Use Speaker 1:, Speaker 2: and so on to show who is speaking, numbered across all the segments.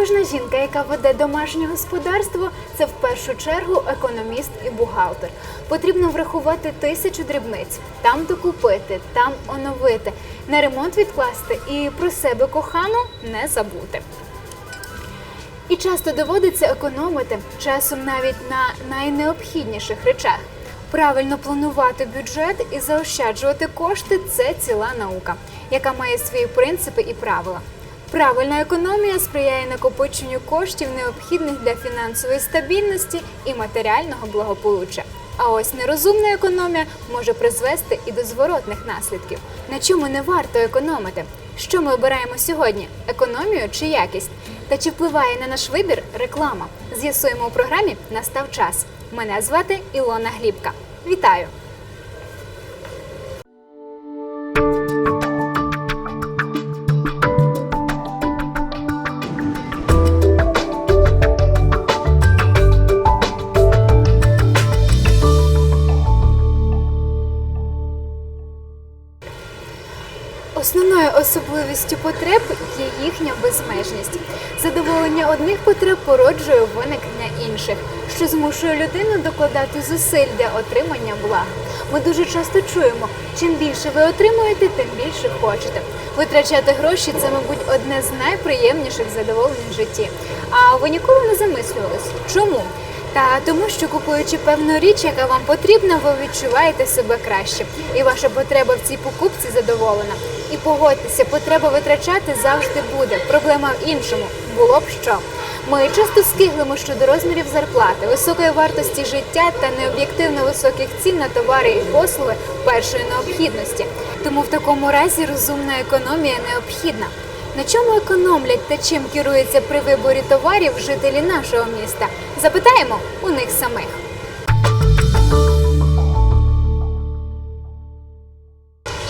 Speaker 1: Кожна жінка, яка веде домашнє господарство, це в першу чергу економіст і бухгалтер. Потрібно врахувати тисячу дрібниць, там докупити, там оновити, на ремонт відкласти і про себе кохану не забути. І часто доводиться економити часом навіть на найнеобхідніших речах. Правильно планувати бюджет і заощаджувати кошти це ціла наука, яка має свої принципи і правила. Правильна економія сприяє накопиченню коштів, необхідних для фінансової стабільності і матеріального благополуччя. А ось нерозумна економія може призвести і до зворотних наслідків. На чому не варто економити? Що ми обираємо сьогодні? Економію чи якість? Та чи впливає на наш вибір реклама? З'ясуємо у програмі Настав час. Мене звати Ілона Глібка. Вітаю! Основною особливістю потреб є їхня безмежність. Задоволення одних потреб породжує виникнення інших, що змушує людину докладати зусиль для отримання благ. Ми дуже часто чуємо, чим більше ви отримуєте, тим більше хочете. Витрачати гроші це, мабуть, одне з найприємніших задоволень в житті. А ви ніколи не замислювались? Чому? Та тому, що купуючи певну річ, яка вам потрібна, ви відчуваєте себе краще, і ваша потреба в цій покупці задоволена. І погодьтеся, потреба витрачати завжди буде. Проблема в іншому було б що. Ми часто скиглимо щодо розмірів зарплати, високої вартості життя та необ'єктивно високих цін на товари і послуги першої необхідності. Тому в такому разі розумна економія необхідна. На чому економлять та чим керуються при виборі товарів жителі нашого міста? Запитаємо у них самих.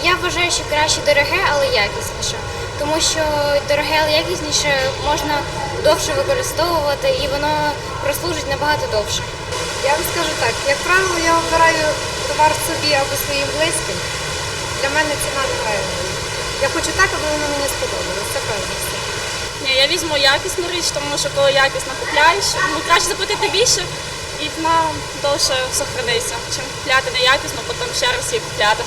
Speaker 2: Я вважаю, що краще дороге, але якісніше. Тому що дороге, але якісніше можна довше використовувати і воно прослужить набагато довше.
Speaker 3: Я вам скажу так, як правило, я обираю товар собі або своїм близьким. Для мене ціна не ролі. Я хочу так, аби воно мені сподобалось. Це правда.
Speaker 4: Ні, я візьму якісну річ, тому що коли якісно купляєш, ну краще заплатити більше і вона довше сохраниться, чим купляти неякісно, потім ще раз її купляти.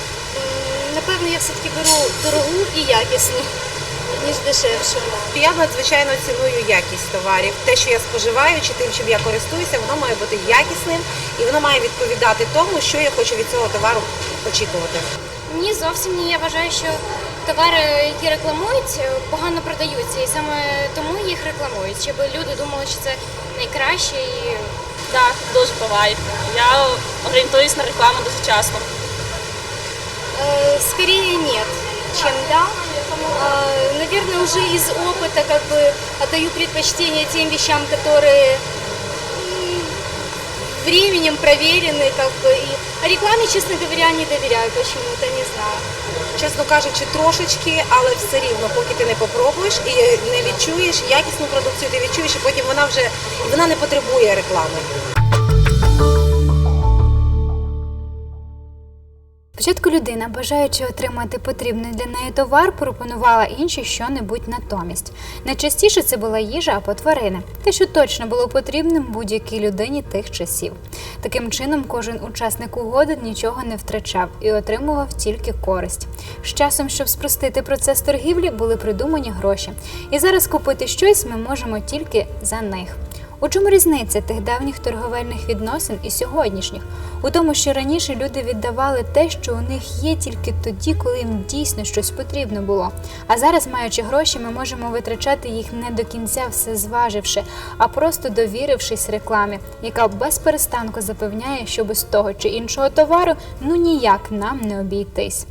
Speaker 3: Напевно, я все-таки беру дорогу і якісну, ніж дешевшу.
Speaker 5: Я надзвичайно ціную якість товарів. Те, що я споживаю, чи тим, чим я користуюся, воно має бути якісним і воно має відповідати тому, що я хочу від цього товару очікувати.
Speaker 2: Ні, зовсім ні. Я вважаю, що товари, які рекламують, погано продаються. І саме тому їх рекламують, щоб люди думали, що це найкраще і
Speaker 4: Так, дуже буває. Я орієнтуюсь на рекламу дуже часто.
Speaker 3: Э, Скорее нет, чем да. Э, Наверное, уже из опыта как бы отдаю предпочтение тем вещам, которые м, временем проверены, как бы. И рекламе, честно говоря, не доверяю почему-то, не знаю.
Speaker 5: Чесно кажучи, трошечки, але все рівно, поки ти не попробуєш і не відчуєш якісну продукцію, ти відчуєш, і потім вона вже вона не потребує реклами.
Speaker 1: Спочатку людина, бажаючи отримати потрібний для неї товар, пропонувала іншій що-небудь натомість. Найчастіше це була їжа або тварини, те, що точно було потрібним будь-якій людині тих часів. Таким чином, кожен учасник угоди нічого не втрачав і отримував тільки користь. З часом, щоб спростити процес торгівлі, були придумані гроші. І зараз купити щось ми можемо тільки за них. У чому різниця тих давніх торговельних відносин і сьогоднішніх? У тому, що раніше люди віддавали те, що у них є тільки тоді, коли їм дійсно щось потрібно було. А зараз, маючи гроші, ми можемо витрачати їх не до кінця все зваживши, а просто довірившись рекламі, яка без перестанку запевняє, що без того чи іншого товару ну ніяк нам не обійтись.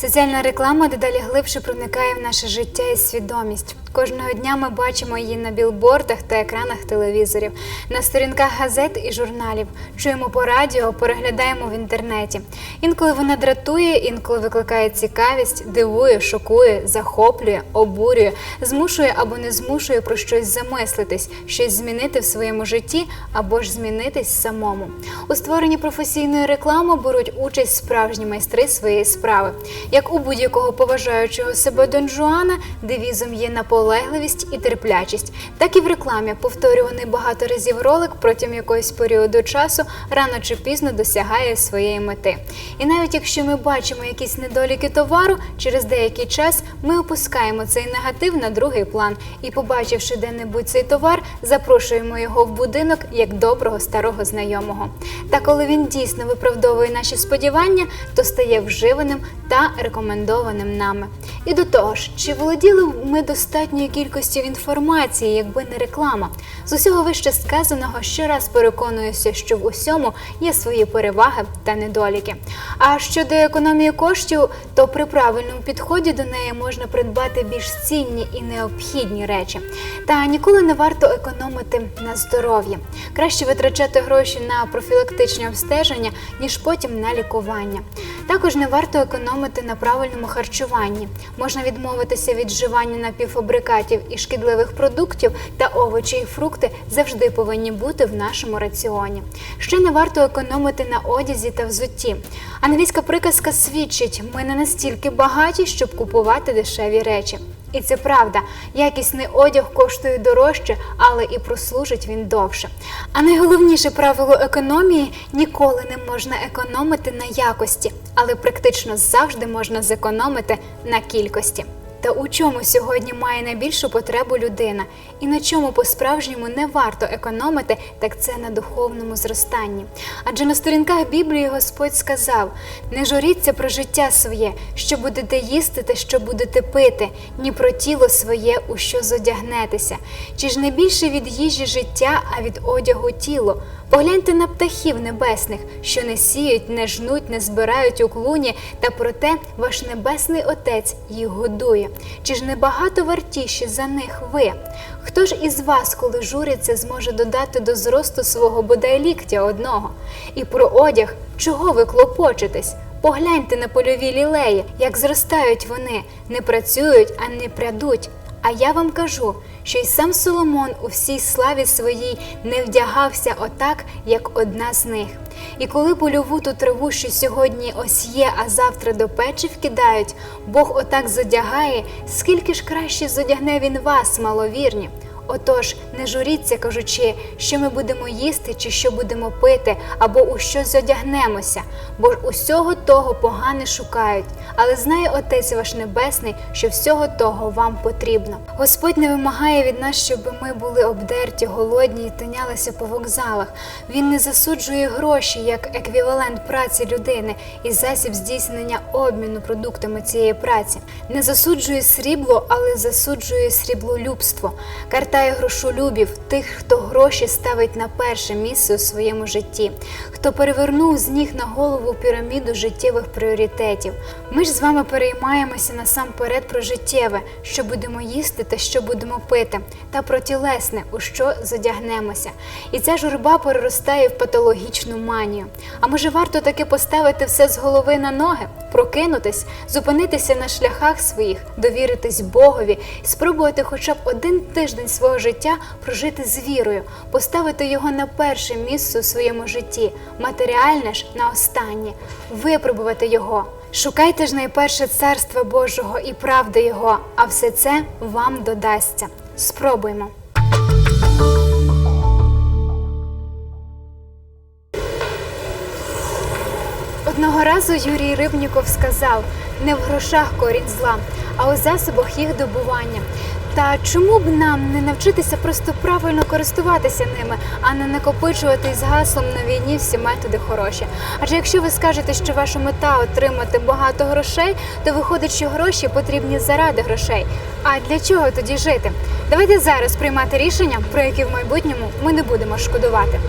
Speaker 1: Соціальна реклама дедалі глибше проникає в наше життя і свідомість. Кожного дня ми бачимо її на білбордах та екранах телевізорів, на сторінках газет і журналів, чуємо по радіо, переглядаємо в інтернеті. Інколи вона дратує, інколи викликає цікавість, дивує, шокує, захоплює, обурює, змушує або не змушує про щось замислитись, щось змінити в своєму житті або ж змінитись самому. У створенні професійної реклами беруть участь справжні майстри своєї справи. Як у будь-якого поважаючого себе Дон Жуана, девізом є наполегливість і терплячість. Так і в рекламі повторюваний багато разів ролик протягом якогось періоду часу рано чи пізно досягає своєї мети. І навіть якщо ми бачимо якісь недоліки товару, через деякий час ми опускаємо цей негатив на другий план і, побачивши де-небудь цей товар, запрошуємо його в будинок як доброго старого знайомого. Та коли він дійсно виправдовує наші сподівання, то стає вживаним та рекомендованим нами. І до того ж, чи володіли ми достатньою кількістю інформації, якби не реклама? З усього вище сказаного щораз переконуюся, що в усьому є свої переваги та недоліки. А щодо економії коштів, то при правильному підході до неї можна придбати більш цінні і необхідні речі. Та ніколи не варто економити на здоров'ї. Краще витрачати гроші на профілактичні обстеження, ніж потім на лікування. Також не варто економити на правильному харчуванні. Можна відмовитися від вживання напівфабрикатів і шкідливих продуктів та овочі і фрукти завжди повинні бути в нашому раціоні. Ще не варто економити на одязі та взутті. Англійська приказка свідчить: ми не настільки багаті, щоб купувати дешеві речі. І це правда, якісний одяг коштує дорожче, але і прослужить він довше. А найголовніше правило економії ніколи не можна економити на якості, але практично завжди можна зекономити на кількості. Та у чому сьогодні має найбільшу потребу людина, і на чому по-справжньому не варто економити, так це на духовному зростанні. Адже на сторінках Біблії Господь сказав: не журіться про життя своє, що будете їсти та що будете пити, ні про тіло своє, у що зодягнетеся. Чи ж не більше від їжі життя, а від одягу тіло? Погляньте на птахів небесних, що не сіють, не жнуть, не збирають у клуні, та проте ваш небесний Отець їх годує. Чи ж не багато вартіші за них ви? Хто ж із вас, коли журиться, зможе додати до зросту свого бодай ліктя одного? І про одяг, чого ви клопочетесь? Погляньте на польові лілеї, як зростають вони, не працюють, а не прядуть. А я вам кажу, що й сам Соломон у всій славі своїй не вдягався отак, як одна з них. І коли польову ту траву, що сьогодні ось є, а завтра до печі вкидають, Бог отак зодягає, скільки ж краще зодягне він вас, маловірні. Отож, не журіться, кажучи, що ми будемо їсти чи що будемо пити, або у що зодягнемося, бо ж усього того погане шукають. Але знає Отець ваш Небесний, що всього того вам потрібно. Господь не вимагає від нас, щоб ми були обдерті, голодні і тинялися по вокзалах. Він не засуджує гроші як еквівалент праці людини і засіб здійснення обміну продуктами цієї праці. Не засуджує срібло, але засуджує сріблолюбство. Картає грошолюбів тих, хто гроші ставить на перше місце у своєму житті, хто перевернув з ніг на голову піраміду життєвих пріоритетів. Ми ж з вами переймаємося насамперед про життєве, що будемо їсти та що будемо пити, та про тілесне, у що задягнемося. І ця журба переростає в патологічну манію. А може варто таки поставити все з голови на ноги, прокинутись, зупинитися на шляхах своїх, довіритись Богові, спробувати хоча б один тиждень свого життя прожити з вірою, поставити його на перше місце у своєму житті, матеріальне ж на останнє, випробувати його. Шукайте ж найперше царства Божого і правди Його, а все це вам додасться. Спробуймо. Одного разу Юрій Рибніков сказав: не в грошах корінь зла, а у засобах їх добування. Та чому б нам не навчитися просто правильно користуватися ними, а не накопичувати з гаслом на війні всі методи хороші? Адже якщо ви скажете, що ваша мета отримати багато грошей, то виходить, що гроші потрібні заради грошей. А для чого тоді жити? Давайте зараз приймати рішення, про які в майбутньому ми не будемо шкодувати.